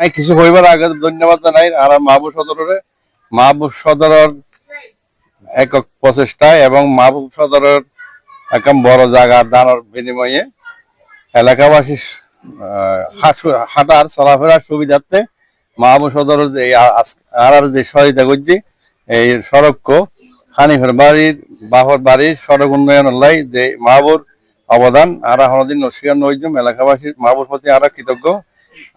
আমি কিছু হইবার আগে ধন্যবাদ জানাই আর মাহবুব সদরের। মাহবুব সদরের একক প্রচেষ্টায় এবং মাহবুব সদরের একদম বড় জায়গা দানের বিনিময়ে এলাকাবাসী হাঁটার চলাফেরার সুবিধার্থে মাহবুব সদরের যে আর আর যে সহায়তা করছি, এই সড়ক হানিফের বাড়ির বাহর বাড়ির সড়ক উন্নয়ন লাই যে মাহবুর অবদান, আর হনদিন নসিকার নৈজম এলাকাবাসীর মাহবুর প্রতি আর কৃতজ্ঞ।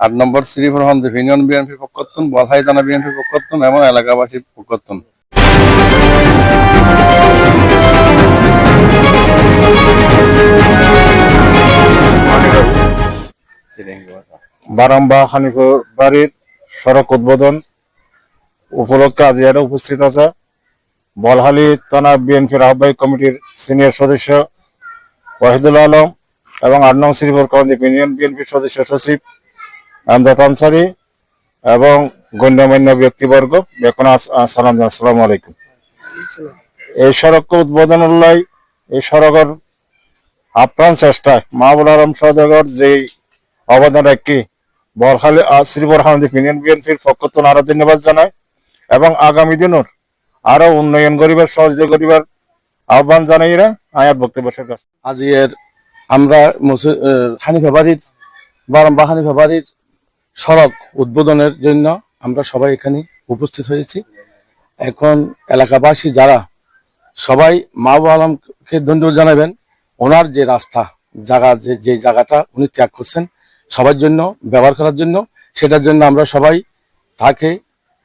আট নম্বর শ্রীপুর হন্দীপ ইউনিয়ন বিএনপির পক্ষত্তন বলহাই থানা বিএনপি পক্ষত্তন এবং এলাকাবাসী পক্ষত্তন বারাম্বা হানিফুর বাড়ির সড়ক উদ্বোধন উপলক্ষে আজ এরা উপস্থিত আছে। বলহালি থানা বিএনপির আহ্বায়ক কমিটির সিনিয়র সদস্য ওয়াহিদুল আলম এবং আট নং শ্রীপুর কন্দিপ ইউনিয়ন বিএনপির সদস্য সচিব আমদাদ আনসারি এবং গণ্যমান্য ব্যক্তিবর্গ। বেকন সালাম আসসালামু আলাইকুম। এই সড়ক উদ্বোধন উল্লাই এই সড়কের আপ্রাণ চেষ্টায় মাহবুল আলম সদাগর যে অবদান রাখি বলখালী শ্রীপুর হামদিপ ইউনিয়ন বিএনপির পক্ষ আরও ধন্যবাদ জানায় এবং আগামী দিনের আরও উন্নয়ন করিবার, সহযোগিতা করিবার আহ্বান জানাই এরা। আয়ার বক্তব্য শেষ করছি। আজকের আমরা হানিফা বাড়ির, বারাম্বা হানিফা বাড়ির সড়ক উদ্বোধনের জন্য আমরা সবাই এখানে উপস্থিত হয়েছি। এখন এলাকাবাসী যারা, সবাই মাহবু আলমকে ধন্যবাদ জানাবেন। ওনার যে রাস্তা, জায়গা, যে যে জায়গাটা উনি ত্যাগ করছেন, সবার জন্য, ব্যবহার করার জন্য, সেটার জন্য আমরা সবাই তাকে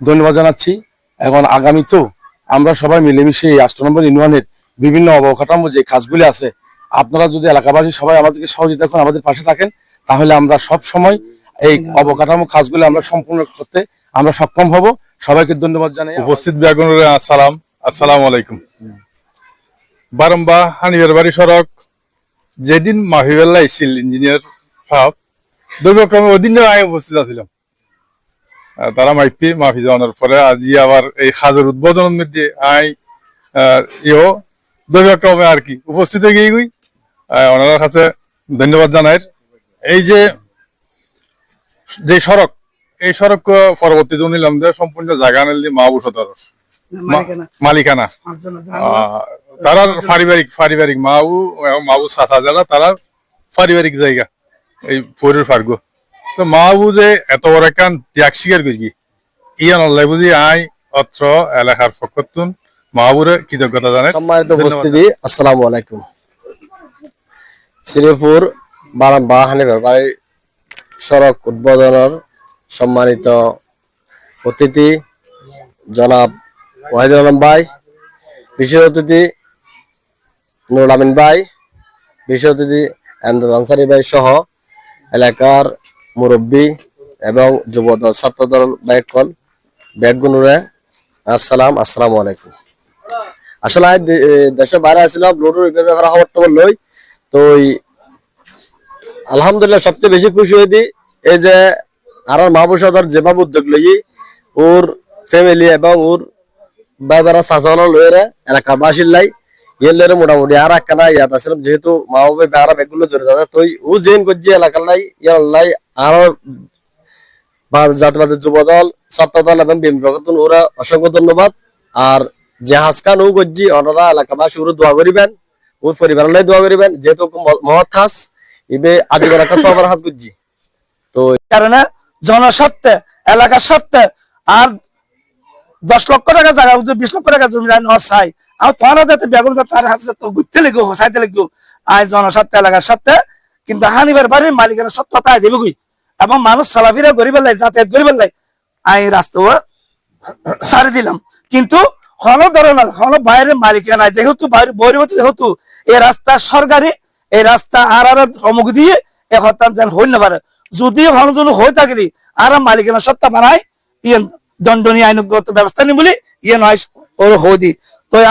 ধন্যবাদ জানাচ্ছি। এখন আগামীতেও আমরা সবাই মিলেমিশে এই আষ্ট নম্বর ইউনিয়নের বিভিন্ন অবকাঠামো যে কাজগুলি আছে, আপনারা যদি এলাকাবাসী সবাই আমাদেরকে সহযোগিতা করেন, আমাদের পাশে থাকেন, তাহলে আমরা সব সময় এই অবকাঠামো কাজগুলো আমরা সম্পূর্ণ করতে আমরা সক্ষম হব। সবাইকে ধন্যবাদ জানাই। উপস্থিত ব্যাগুনের আসসালাম আসসালামু আলাইকুম। বারম্বা হানিবের বাড়ি সড়ক, যেদিন মাহিবেল্লা এসেছিল ইঞ্জিনিয়ার সাহেব দুর্গক্রমে ওই দিনে আমি উপস্থিত আছিলাম। তারা মাইপি মাফি যাওয়ানোর পরে আজি আবার এই সাজের উদ্বোধনের মধ্যে আই ইও দুর্গক্রমে আর কি উপস্থিত হয়ে গিয়ে ওনার কাছে ধন্যবাদ জানাই। এই যে যে সড়ক এই সড়ক পরবর্তীতে নিলাম যে সম্পূর্ণ জায়গা নিলি মা বসতার মালিকানা। আহ, তারার পারিবারিক পারিবারিক মাউ এবং মাউ চাচা যারা তারার পারিবারিক জায়গা এই পরের ফার্গ। তো মাউ যে এত বড় একখান ত্যাগ স্বীকার করি ইয়ান আল্লাহ বুঝি আই অত্র এলাকার পক্ষতুন মাহবুরে কৃতজ্ঞতা জানাই সম্মানিত। উপস্থিতি আসসালামু আলাইকুম। শ্রীপুর বারাম্বা হানিফার বাড়ি সড়ক উদ্বোধনের সম্মানিত অতিথি জনাব ওয়াহিদুল আলম ভাই, বিশেষ অতিথি নুরুল আমিন ভাই, বিশেষ অতিথি এমদাদ আনসারি ভাই সহ এলাকার মুরব্বী এবং যুবদল, ছাত্রদল বাইকল ব্যাগগুনুরে আসসালাম, আসসালামু আলাইকুম। আসলে দেশের বাইরে আসছিলাম লুডুর ব্যাপারে খবরটা বললই। তো ওই আলহামদুলিল্লাহ সবচেয়ে বেশি খুশি হইতি এই যে আর মাহবুব সদর যেভাবে উদ্যোগ লই ওর ফ্যামিলি এবং ওর বাইবারা শাসন লইরে এলাকার বাসির লাই ইয়ে মোটামুটি আর একখানা ইয়াত আসলাম যেহেতু মাহবুবে বেড়া ব্যাগগুলো জড়িত আছে তো ও জেন করছে এলাকার লাই, ইয়ার লাই আর বা জাতীয়বাদী যুবদল, ছাত্রদল এবং বিএনপি প্রগতন ওরা অসংখ্য ধন্যবাদ। আর জাহাজ খান ও গজ্জি অনারা এলাকাবাসী ওরা দোয়া করিবেন, ওর পরিবারের লাই দোয়া করিবেন। যেহেতু মহৎ হাস ইবে আদিবার একটা সবার হাত গজ্জি। তো কারণে জনস্বার্থে, এলাকার স্বার্থে আর দশ লক্ষ টাকা জায়গা বিশ লক্ষ টাকা জমি যায় নয় চাই। আর যাতে বেগুন তার হাতে তো ঘুরতে লিখো হোসাইতে লিখো আয় জনস্বার্থে, এলাকার কিন্তু হানিবার বাড়ির মালিকের সত্য তাই দেবে কই এবং মানুষ চলাফেরা গরিবের লাই, যাতায়াত গরিবের লাই, আই রাস্তা ছাড়ি দিলাম। কিন্তু হন ধরনের হন বাইরের মালিকানা যেহেতু বাইরে, বৈরী যেহেতু, এই রাস্তা সরকারি এই রাস্তা আর আর অমুক দিয়ে এ হত্যান যেন হই না পারে। যদি হনজন হয়ে থাকে আর মালিকানা সত্তা বানায় ইয়ে দণ্ডনীয় আইনগত ব্যবস্থা নি বলে ইয়ে নয়, ওর হদি